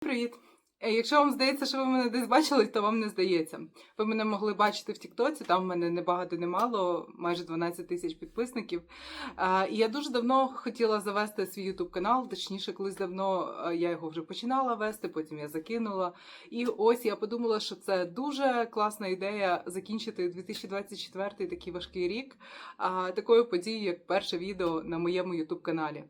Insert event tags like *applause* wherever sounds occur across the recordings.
Привіт! Е, Якщо вам здається, що ви мене десь бачили, то вам не здається. Ви мене могли бачити в Тіктоці, там в мене небагато немало, майже 12 тисяч підписників. І я дуже давно хотіла завести свій Ютуб канал, точніше, колись давно е, я його вже починала вести, потім я закинула. І ось я подумала, що це дуже класна ідея закінчити 2024 такий важкий рік такою подією, як перше відео на моєму Ютуб каналі.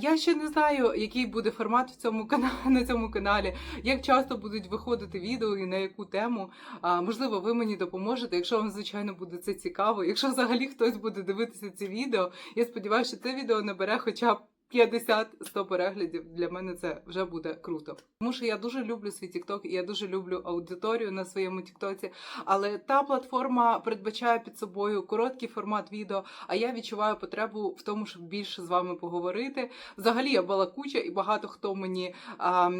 Я ще не знаю, який буде формат в цьому *laughs* на цьому каналі як часто будуть виходити відео і на яку тему. А, можливо, ви мені допоможете, якщо вам, звичайно, буде це цікаво. Якщо взагалі хтось буде дивитися це відео, я сподіваюся, що це відео набере хоча б 50-100 переглядів. Для мене це вже буде круто. Тому що я дуже люблю свій TikTok і я дуже люблю аудиторію на своєму TikTok, але та платформа передбачає під собою короткий формат відео. А я відчуваю потребу в тому, щоб більше з вами поговорити. Взагалі я балакуча, і багато хто мені а,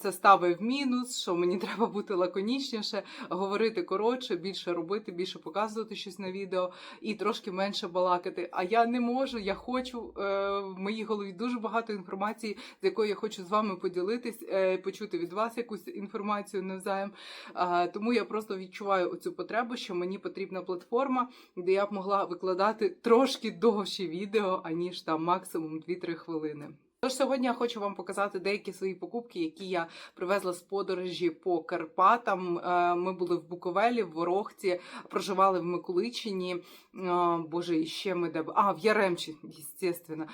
це в мінус, що мені *laughs* треба бути лаконічніше, говорити коротше, більше робити, більше показувати щось на відео і трошки менше балакати. А я не можу, я хочу е, в моїй голові дуже багато інформації, з якою я хочу з вами поділитись, е, почути від вас якусь інформацію навзаєм. Тому я просто відчуваю оцю потребу, що мені потрібна платформа, де я б могла викладати трошки довші відео, аніж там максимум 2-3 хвилини. Тож сьогодні я хочу вам показати деякі свої покупки, які я привезла з подорожі по Карпатам. Е, Ми були в Буковелі, в Ворохті, проживали в Миколичині. Е, Боже, і ще ми де а в Яремчі, звісно.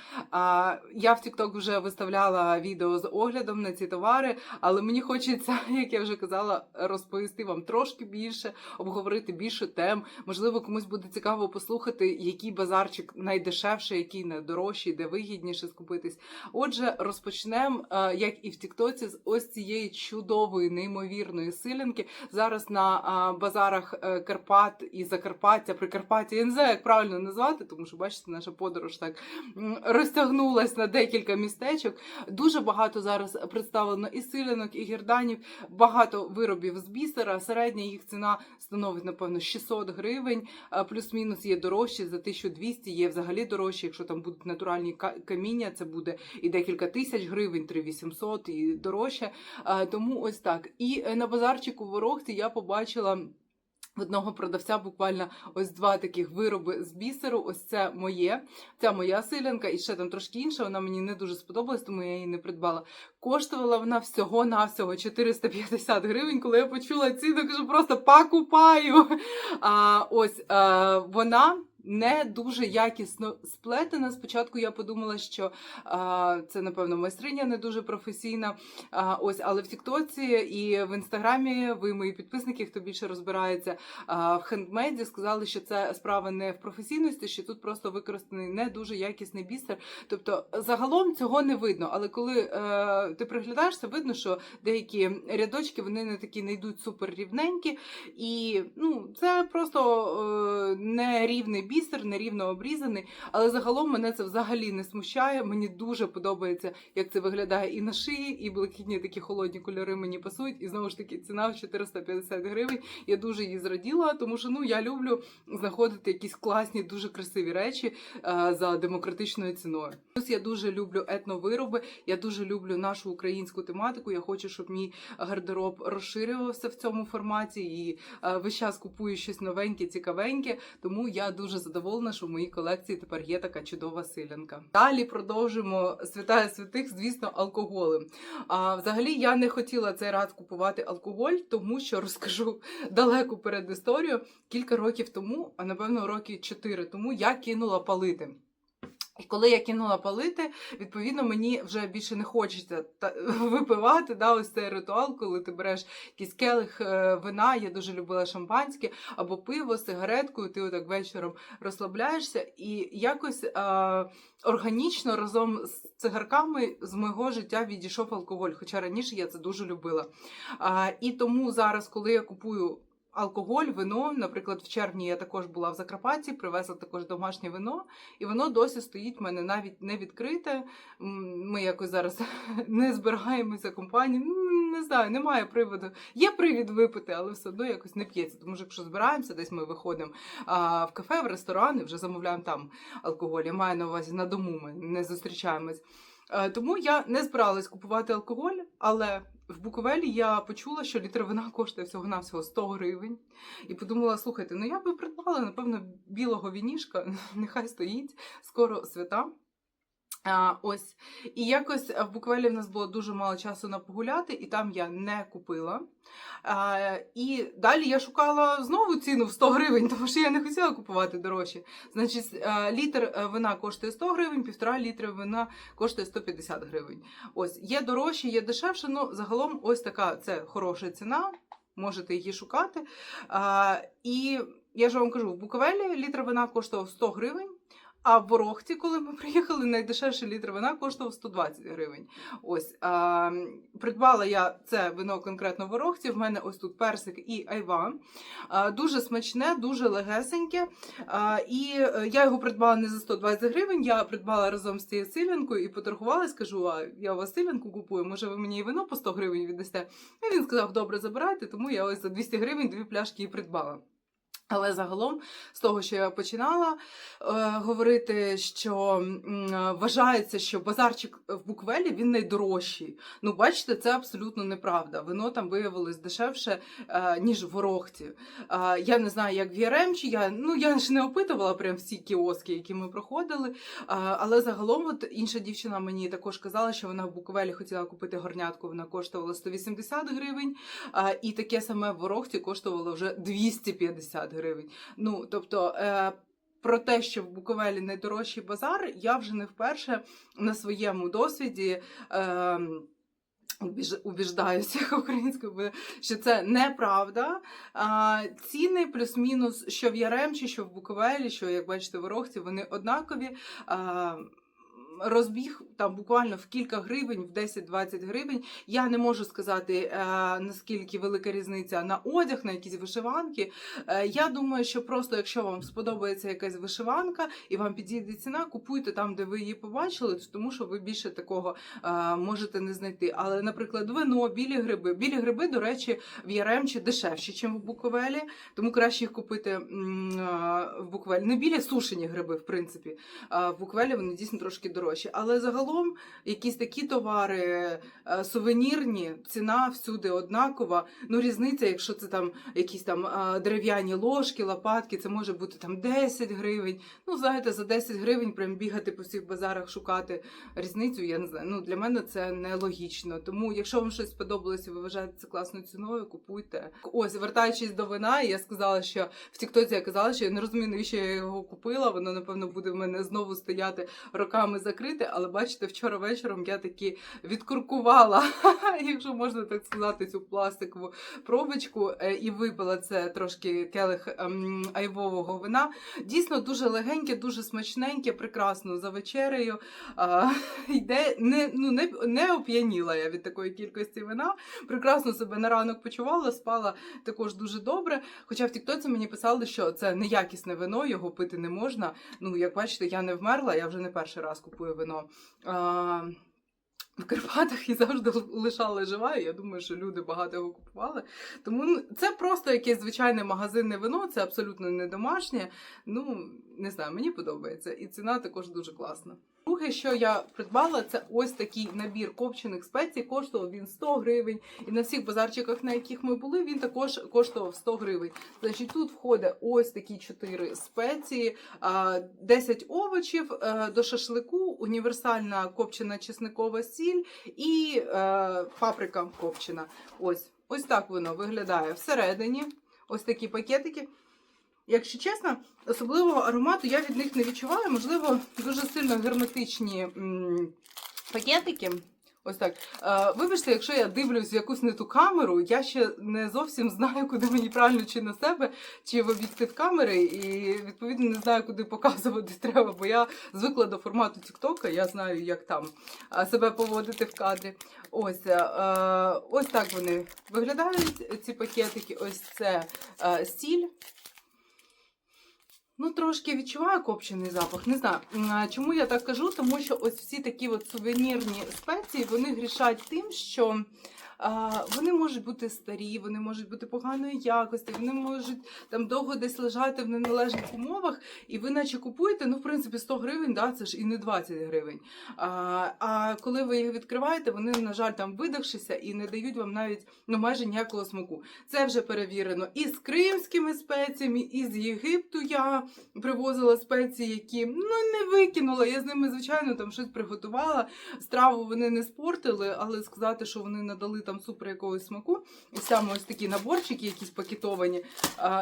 Я в TikTok вже виставляла відео з оглядом на ці товари, але мені хочеться, *laughs* як я вже казала, розповісти вам трошки більше, обговорити більше тем. Можливо, комусь буде цікаво послухати, який базарчик найдешевший, який найдорожчий, де вигідніше скупитись. Отже, розпочнемо, е, як і в Тіктоці, з ось цієї чудової, неймовірної силянки. Зараз на базарах е, Карпат і Закарпаття, Прикарпаття, я не знаю, як правильно назвати, тому що бачите, наша подорож так розтягнулась на декілька містечок. Дуже багато зараз представлено і силянок, і гірданів, багато виробів з бісера. Середня їх ціна становить, напевно, 600 гривень, плюс-мінус є дорожчі за 1200, є взагалі дорожчі, якщо там будуть натуральні каміння, це буде і декілька тисяч гривень, 3800 і дорожче. Тому ось так. І е, на базарчику в Ворохті я побачила. Одного продавця буквально ось два таких вироби з бісеру. Ось це моє, ця моя силянка, і ще там трошки інша. Вона мені не дуже сподобалась, тому я її не придбала. Коштувала вона всього навсього 450 гривень. Коли я почула ціну, кажу, просто покупаю. А ось а, вона. Не дуже якісно сплетена. Спочатку я подумала, що а, це, напевно, майстриня не дуже професійна. А, ось, але в Тіктоці і в інстаграмі ви, мої підписники, хто більше розбирається а, в хендмейді, сказали, що це справа не в професійності, що тут просто використаний не дуже якісний бісер. Тобто, загалом цього не видно. Але коли е, ти приглядаєшся, видно, що деякі рядочки вони не такі не йдуть супер рівненькі, і ну це просто е, не рівний бісер, нерівно обрізаний. Але загалом мене це взагалі не смущає. Мені дуже подобається, як це виглядає і на шиї, і блакитні такі холодні кольори мені пасують. І знову ж таки ціна в 450 гривень. Я дуже її зраділа, тому що ну я люблю знаходити якісь класні, дуже красиві речі е, за демократичною ціною. Плюс я дуже люблю етновироби, я дуже люблю нашу українську тематику. Я хочу, щоб мій гардероб розширювався в цьому форматі і е, весь час купую щось новеньке, цікавеньке. Тому я дуже задоволена, що в моїй колекції тепер є така чудова силянка. Далі продовжимо святая святих, звісно, алкоголем. А взагалі я не хотіла цей раз купувати алкоголь, тому що *laughs* розкажу далеку передісторію. Кілька років тому, а напевно роки чотири тому, я кинула палити. І коли я кинула палити, відповідно, мені вже більше не хочеться та, *laughs* випивати. Да, ось цей ритуал, коли ти береш якийсь келих е, вина, я дуже любила шампанське, або пиво з сигареткою, ти отак вечором розслабляєшся, і якось е, органічно разом з цигарками з мого життя відійшов алкоголь. Хоча раніше я це дуже любила. А, і тому зараз, коли я купую. Алкоголь, вино, наприклад, в червні я також була в Закарпатті, привезла також домашнє вино, і воно досі стоїть в мене навіть не відкрите. Ми якось зараз *laughs* не збираємося компанії. Не знаю, немає приводу. Є привід випити, але все одно якось не п'ється. Тому що якщо збираємося, десь ми виходимо а, в кафе, в ресторани, вже замовляємо там алкоголь. Я маю на увазі на дому. Ми не зустрічаємось. Е, Тому я не збиралась купувати алкоголь, але в Буковелі я почула, що літр вина коштує всього-навсього 100 гривень. І подумала: слухайте, ну я би придбала, напевно, білого вінішка, *laughs* нехай стоїть, скоро свята. Ось. І якось в Буковелі в нас було дуже мало часу на погуляти, і там я не купила. І далі я шукала знову ціну в 100 гривень, *laughs* тому що я не хотіла купувати дорожче. Значить, е, літр е, вина коштує 100 гривень, півтора літра вина коштує 150 гривень. Ось є дорожче, є дешевше. Ну загалом, ось така це хороша ціна. Можете її шукати. І я ж вам кажу, в Буковелі літр вина коштував 100 гривень. А в Ворохті, коли ми приїхали, найдешевший літр вина коштував 120 гривень. Ось а, придбала я це вино конкретно в Ворохті. В мене ось тут персик і айва. А, дуже смачне, дуже легесеньке. А, і е, я його придбала не за 120 гривень. Я придбала разом з цією силянкою і поторгувалась. Кажу, а я у вас силянку купую. Може, ви мені і вино по 100 гривень віддасте? І він сказав: добре, забирайте, тому я ось за 200 гривень дві пляшки і придбала. Але загалом, з того, що я починала е, говорити, що е, вважається, що базарчик в Буквелі він найдорожчий. Ну, бачите, це абсолютно неправда. Вино там виявилось дешевше, е, ніж в Ворохті. Е, я не знаю, як в Яремчі, я, ну, я ж не опитувала прям всі кіоски, які ми проходили. Е, але загалом, от інша дівчина мені також казала, що вона в Буковелі хотіла купити горнятку, вона коштувала 180 гривень, е, і таке саме в Ворохті коштувало вже 250 гривень гривень. Ну, тобто, е, про те, що в Буковелі найдорожчий базар, я вже не вперше на своєму досвіді. Е, Убіждаюся *laughs* українською, що це неправда. А, ціни плюс-мінус, що в Яремчі, що в Буковелі, що, як бачите, в Орохці, вони однакові. А, розбіг там буквально в кілька гривень, в 10-20 гривень. Я не можу сказати, е, наскільки велика різниця на одяг, на якісь вишиванки. Е, я думаю, що просто якщо вам сподобається якась вишиванка і вам підійде ціна, купуйте там, де ви її побачили, тому що ви більше такого е, можете не знайти. Але, наприклад, вино, білі гриби. Білі гриби, до речі, в Яремчі дешевші, ніж в Буковелі, тому краще їх купити в Буковелі. Не білі сушені гриби, в принципі. В Буковелі вони дійсно трошки дорожчі. Але загалом якісь такі товари е, сувенірні, ціна всюди однакова. Ну, різниця, якщо це там якісь там е, дерев'яні ложки, лопатки, це може бути там 10 гривень. Ну, знаєте, за 10 гривень прям бігати по всіх базарах, шукати різницю. Я не знаю. Ну для мене це нелогічно. Тому, якщо вам щось сподобалося, ви вважаєте це класною ціною, купуйте. Ось, вертаючись до вина, я сказала, що в Тіктоці я казала, що я не розумію, навіщо я його купила. Воно, напевно, буде в мене знову стояти роками закрите. Але бачите, вчора вечором я таки відкуркувала, *laughs* якщо можна так сказати, цю пластикову пробочку е, і випила це трошки келих ем, айвового вина. Дійсно дуже легеньке, дуже смачненьке, прекрасно за вечерею. *laughs* Йде не, ну, не, не оп'яніла я від такої кількості вина. Прекрасно себе на ранок почувала, спала також дуже добре. Хоча в Тіктоці мені писали, що це неякісне вино, його пити не можна. Ну, як бачите, я не вмерла, я вже не перший раз купую вино. В Карпатах і завжди лишала жива. Я думаю, що люди багато його купували. Тому ну, це просто якесь звичайне магазинне вино, це абсолютно не домашнє. Ну, не знаю, мені подобається. І ціна також дуже класна. Друге, що я придбала, це ось такий набір копчених спецій. Коштував він 100 гривень. І на всіх базарчиках, на яких ми були, він також коштував 100 гривень. Значить, тут входить ось такі 4 спеції, а, 10 овочів е, до шашлику, універсальна копчена чесникова сіль і е, паприка копчена. Ось, ось так воно виглядає всередині. Ось такі пакетики. Якщо чесно, особливого аромату я від них не відчуваю. Можливо, дуже сильно герметичні пакетики. Ось так. Е, вибачте, якщо я дивлюсь в якусь не ту камеру, я ще не зовсім знаю, куди мені правильно чи на себе, чи в об'єктив камери, і відповідно не знаю, куди показувати *laughs* треба, бо я звикла до формату Тіктока, я знаю, як там е, себе поводити в кадрі. Ось, е, ось так вони виглядають, ці пакетики. Ось це сіль. Ну, трошки відчуваю копчений запах. Не знаю. Чому я так кажу? Тому що ось всі такі от сувенірні спеції вони грішать тим, що вони можуть бути старі, вони можуть бути поганої якості, вони можуть там довго десь лежати в неналежних умовах, і ви наче купуєте, ну, в принципі, 100 гривень, да, це ж і не 20 гривень. А, а коли ви їх відкриваєте, вони, на жаль, там видавшися і не дають вам навіть ну, майже ніякого смаку. Це вже перевірено і з кримськими спеціями, і з Єгипту я привозила спеції, які ну, не викинула. Я з ними, звичайно, там щось приготувала. Страву вони не спортили, але сказати, що вони надали там супер якогось смаку. І саме ось такі наборчики, якісь пакетовані.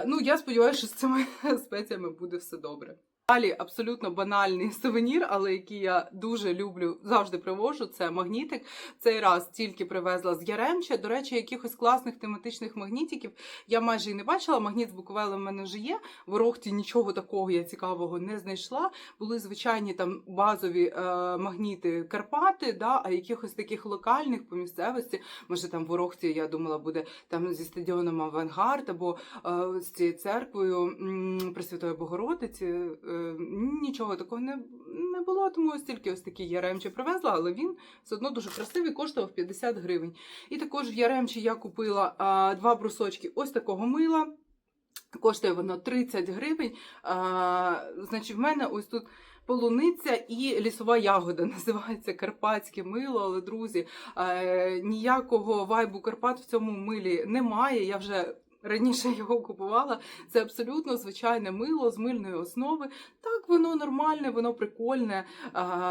Ну, я сподіваюся, що з цими *laughs* спеціями буде все добре. Далі абсолютно банальний *laughs* сувенір, але який я дуже люблю, завжди привожу. Це магнітик. Цей раз тільки привезла з Яремча. До речі, якихось класних тематичних магнітиків я майже і не бачила. Магніт з Буковели в мене вже є. В Орохті нічого такого я цікавого не знайшла. Були звичайні там базові е, магніти Карпати, да, а якихось таких локальних по місцевості. Може там в Орохті, я думала, буде там зі стадіоном Авангард або е, з цією церквою Пресвятої Богородиці. Нічого такого не, не було, тому ось тільки ось такий Яремче привезла, але він все одно дуже красивий, коштував 50 гривень. І також в Яремчі я купила а, два брусочки ось такого мила. Коштує воно 30 гривень. А, значить, в мене ось тут. Полуниця і лісова ягода *laughs* називається карпатське мило. Але друзі, е, ніякого вайбу Карпат в цьому милі немає. Я вже раніше його купувала. Це абсолютно звичайне мило з мильної основи. Так, воно нормальне, воно прикольне.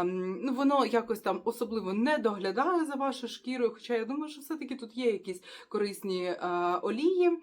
Ну, воно якось там особливо не доглядає за вашою шкірою. Хоча я думаю, що все-таки тут є якісь корисні олії.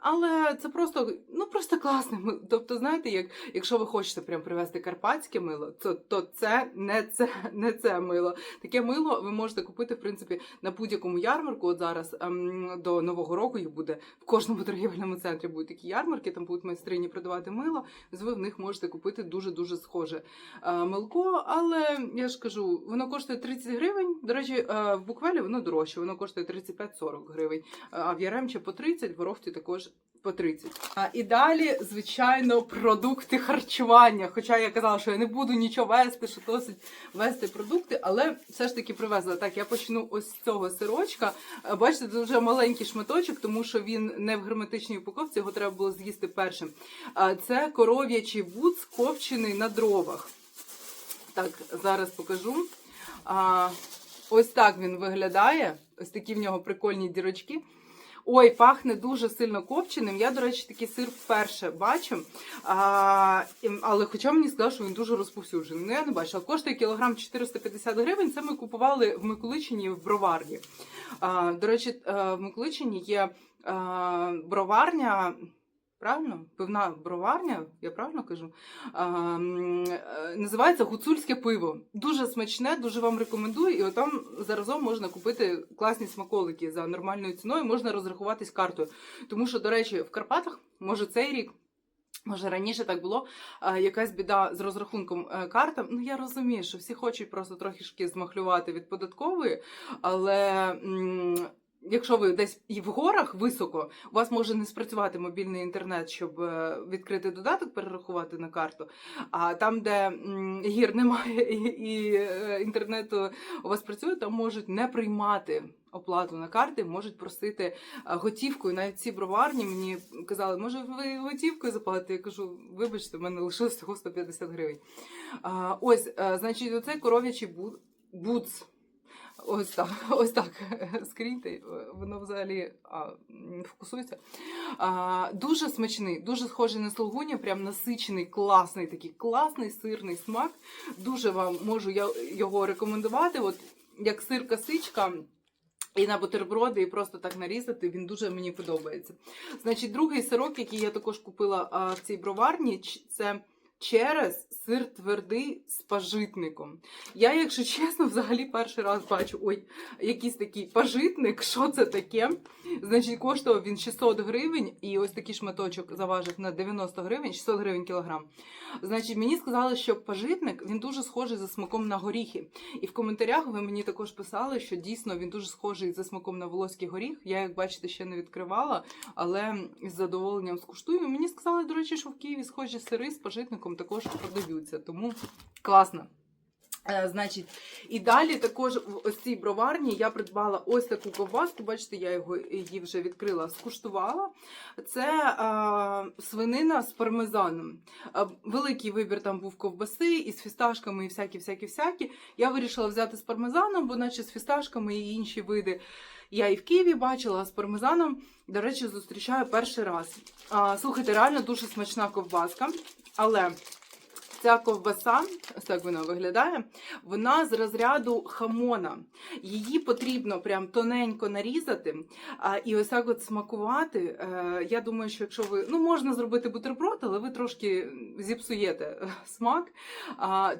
Але це просто ну просто класне мило. Тобто, знаєте, як якщо ви хочете прям привезти карпатське мило, то, то це не це не це мило. Таке мило ви можете купити в принципі на будь-якому ярмарку. От зараз ем, до нового року їх буде в кожному торгівельному центрі. Будуть такі ярмарки, там будуть майстрині продавати мило. ви в них можете купити дуже дуже схоже е, милко. Але я ж кажу, воно коштує 30 гривень. До речі, е, в буквелі воно дорожче, воно коштує 35-40 гривень. А в Яремче по 30, в Орохті також по 30. А, і далі, звичайно, продукти харчування. Хоча я казала, що я не буду нічого вести, що досить вести продукти, але все ж таки привезла. Так, я почну ось з цього сирочка. Е, Бачите, це вже маленький шматочок, тому що він не в герметичній упаковці, його треба було з'їсти першим. А, Це коров'ячий вуц, копчений на дровах. Так, зараз покажу. А, ось так він виглядає. Ось такі в нього прикольні дірочки. Ой, пахне дуже сильно копченим. Я, до речі, такий сир вперше бачу. А, але хоча мені сказали, що він дуже розповсюджений. Ну, я не бачила. Коштує кілограм 450 гривень. Це ми купували в Миколичині в броварні. А, до речі, е, в Миколичині є е, броварня. Правильно? Пивна броварня, я правильно кажу? А, е, називається гуцульське пиво. Дуже смачне, дуже вам рекомендую. І отам заразом можна купити класні смаколики за нормальною ціною, можна розрахуватись картою. Тому що, до речі, в Карпатах, може, цей рік. Може, раніше так було, а, якась біда з розрахунком е, карта. Ну, я розумію, що всі хочуть просто трохи змахлювати від податкової, але якщо ви десь і в горах високо, у вас може не спрацювати мобільний інтернет, щоб е, відкрити додаток, перерахувати на карту. А там, де гір немає *laughs* і, е, інтернету у вас працює, там можуть не приймати. Оплату на карти можуть просити готівкою. Навіть ці броварні мені казали, може ви готівкою заплатите? Я кажу, вибачте, в мене лишилось всього 150 гривень. Ось, значить, оцей коров'ячий буц. Ось так, *laughs* ось так. Скріньте, воно взагалі а, фокусується. А, дуже смачний, дуже схожий на слугуня, прям насичений, класний такий класний сирний смак. Дуже вам можу я його рекомендувати. От як сир косичка. І на бутерброди, і просто так нарізати, він дуже мені подобається. Значить, другий сирок, який я також купила в цій броварні, це через сир твердий з пажитником. Я, якщо чесно, взагалі перший раз бачу ой, якийсь такий пажитник. Що це таке? Значить, коштував він 600 гривень, і ось такий шматочок заважив на 90 гривень, 600 гривень кілограм. Значить, мені сказали, що пажитник він дуже схожий за смаком на горіхи. І в коментарях ви мені також писали, що дійсно він дуже схожий за смаком на волоський горіх. Я, як бачите, ще не відкривала, але з задоволенням скуштую. Мені сказали, до речі, що в Києві схожі сири з пажитником також продаються, тому класно. Е, Значить, і далі також в цій броварні я придбала ось таку ковбаску. Бачите, я його її вже відкрила, скуштувала. Це е, свинина з пармезаном. Е, великий вибір там був ковбаси із фісташками і всякі, всякі, всякі. Я вирішила взяти з пармезаном, бо наче з фісташками і інші види. Я і в Києві бачила а з пармезаном. До речі, зустрічаю перший раз. А, слухайте, реально дуже смачна ковбаска, але ця ковбаса, ось так вона виглядає, вона з розряду хамона. Її потрібно прям тоненько нарізати а, і ось так от смакувати. Е, я думаю, що якщо ви ну можна зробити бутерброд, але ви трошки зіпсуєте е, смак,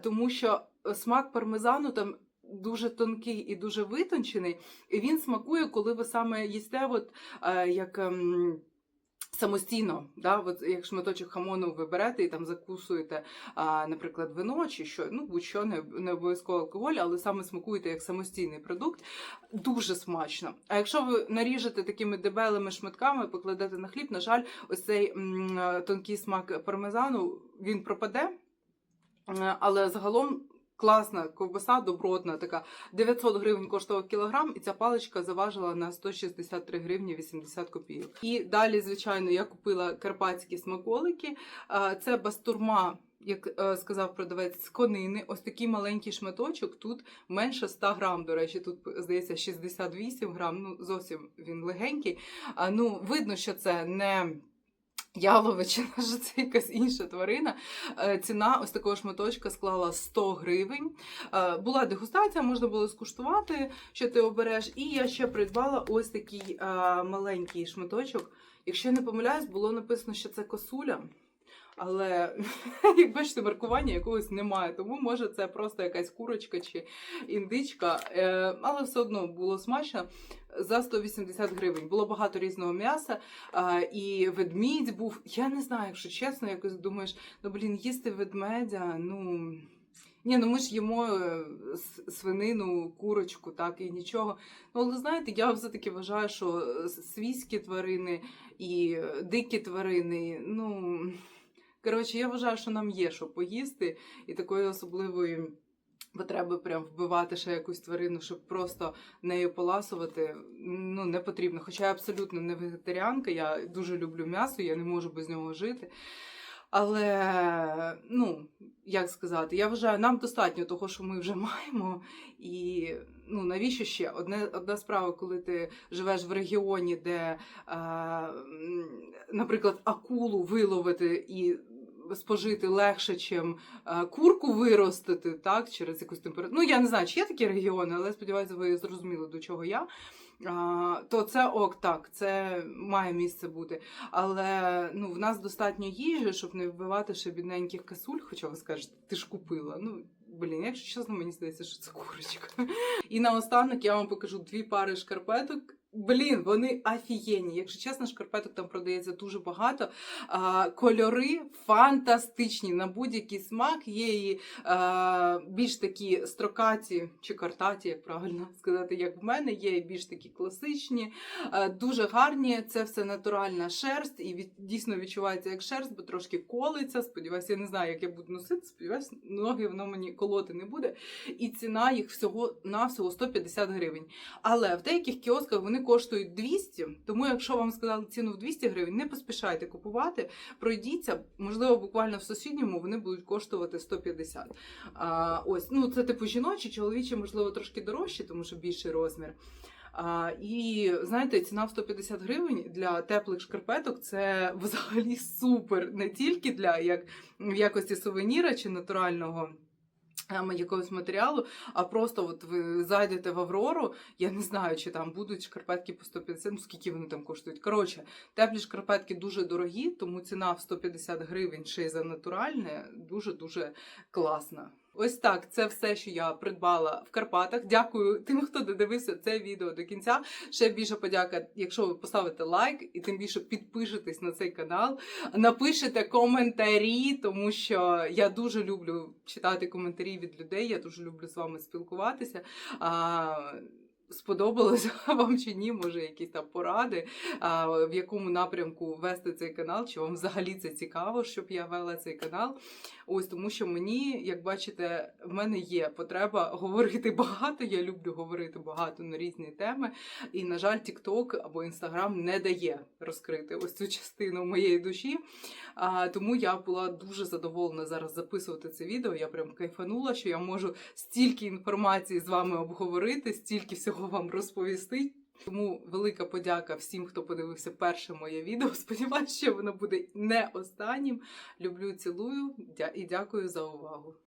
тому що смак пармезану там. Дуже тонкий і дуже витончений, і він смакує, коли ви саме їсте, от е, як. ем, Самостійно, да, от як шматочок хамону ви берете і там закусуєте, а, наприклад, вино чи що, ну будь-що не, не обов'язково алкоголь, але саме смакуєте як самостійний продукт, дуже смачно. А якщо ви наріжете такими дебелими шматками, покладете на хліб, на жаль, ось цей м, е, тонкий смак пармезану він пропаде, Е, але загалом. Класна ковбаса, добротна, така 900 гривень коштував кілограм, і ця паличка заважила на 163 гривні 80 копійок. І далі, звичайно, я купила карпатські смаколики. Це бастурма, як е, сказав продавець, з конини. Ось такий маленький шматочок. Тут менше 100 грам. До речі, тут здається 68 грам. Ну зовсім він легенький. А, Ну видно, що це не. Яловичина, може *laughs* це якась інша тварина. Е, Ціна ось такого шматочка склала 100 гривень. Е, Була дегустація, можна було скуштувати, що ти обереш. І я ще придбала ось такий е, маленький шматочок. Якщо я не помиляюсь, було написано, що це косуля. Але, *laughs* як бачите, маркування якогось немає, тому може це просто якась курочка чи індичка. Е, Але все одно було смачно за 180 гривень. Було багато різного м'яса, і ведмідь був. Я не знаю, якщо чесно, якось думаєш, ну блін, їсти ведмедя, ну. Ні, ну ми ж їмо е, свинину, курочку, так і нічого. Ну, але знаєте, я все-таки вважаю, що е, свійські тварини і дикі тварини, ну. Коротше, я вважаю, що нам є що поїсти, і такої особливої потреби прям вбивати ще якусь тварину, щоб просто нею поласувати, ну не потрібно. Хоча я абсолютно не вегетаріанка, я дуже люблю м'ясо, я не можу без нього жити. Але, ну, як сказати, я вважаю, нам достатньо того, що ми вже *laughs* маємо. І ну, навіщо ще? Одне, одна справа, коли ти живеш в регіоні, де, е, наприклад, акулу виловити і спожити легше, чим е, курку виростити, так, через якусь температуру. Ну, я не знаю, чи є такі регіони, але сподіваюся, ви зрозуміли, до чого я. А, то це ок, так, це має місце бути. Але ну, в нас достатньо їжі, щоб не вбивати ще бідненьких касуль, хоча ви скажете, ти ж купила. Ну, блін, якщо чесно, мені здається, що це курочка. І наостанок я вам покажу дві пари шкарпеток. Блін, вони офігенні. Якщо чесно, шкарпеток там продається дуже багато. А, кольори фантастичні на будь-який смак. Є і а, більш такі строкаті чи картаті, як правильно *laughs* сказати, як в мене. Є і більш такі класичні, а, дуже гарні. Це все натуральна шерсть, і від, дійсно відчувається як шерсть, бо трошки колиться. Сподіваюся, я не знаю, як я буду носити. Сподіваюся, ноги воно мені колоти не буде. І ціна їх всього на всього 150 гривень. Але в деяких кіосках вони коштують 200, тому якщо вам сказали ціну в 200 гривень, не поспішайте купувати, пройдіться, можливо, буквально в сусідньому вони будуть коштувати 150. А, ось, ну це типу жіночі, чоловічі, можливо, трошки дорожчі, тому що більший розмір. А, і знаєте, ціна в 150 гривень для теплих шкарпеток це взагалі супер. Не тільки для як в якості сувеніра чи натурального. Ем, Якогось матеріалу, а просто от ви зайдете в Аврору, я не знаю, чи там будуть шкарпетки по 150, ну скільки вони там коштують. Коротше, теплі шкарпетки дуже дорогі, тому ціна в 150 гривень ще й за натуральне дуже-дуже класна. Ось так, це все, що я придбала в Карпатах. Дякую тим, хто додивився це відео до кінця. Ще більше подяка, якщо ви поставите лайк і тим більше підпишетесь на цей канал, напишете коментарі, тому що я дуже люблю читати коментарі від людей. Я дуже люблю з вами спілкуватися. Сподобалося *laughs* вам чи ні, може, якісь там поради, в якому напрямку вести цей канал, чи вам взагалі це цікаво, щоб я вела цей канал. Ось тому, що мені, як бачите, в мене є потреба *laughs* говорити багато. Я люблю говорити багато на різні теми. І, на жаль, TikTok або Instagram не дає розкрити ось цю частину моєї душі. Тому я була дуже задоволена зараз записувати це відео. Я прям кайфанула, що я можу стільки інформації з вами обговорити, стільки всього вам розповісти. Тому велика подяка всім, хто подивився перше моє відео. *laughs* Сподіваюся, що воно буде не останнім. Люблю, цілую і дякую за увагу.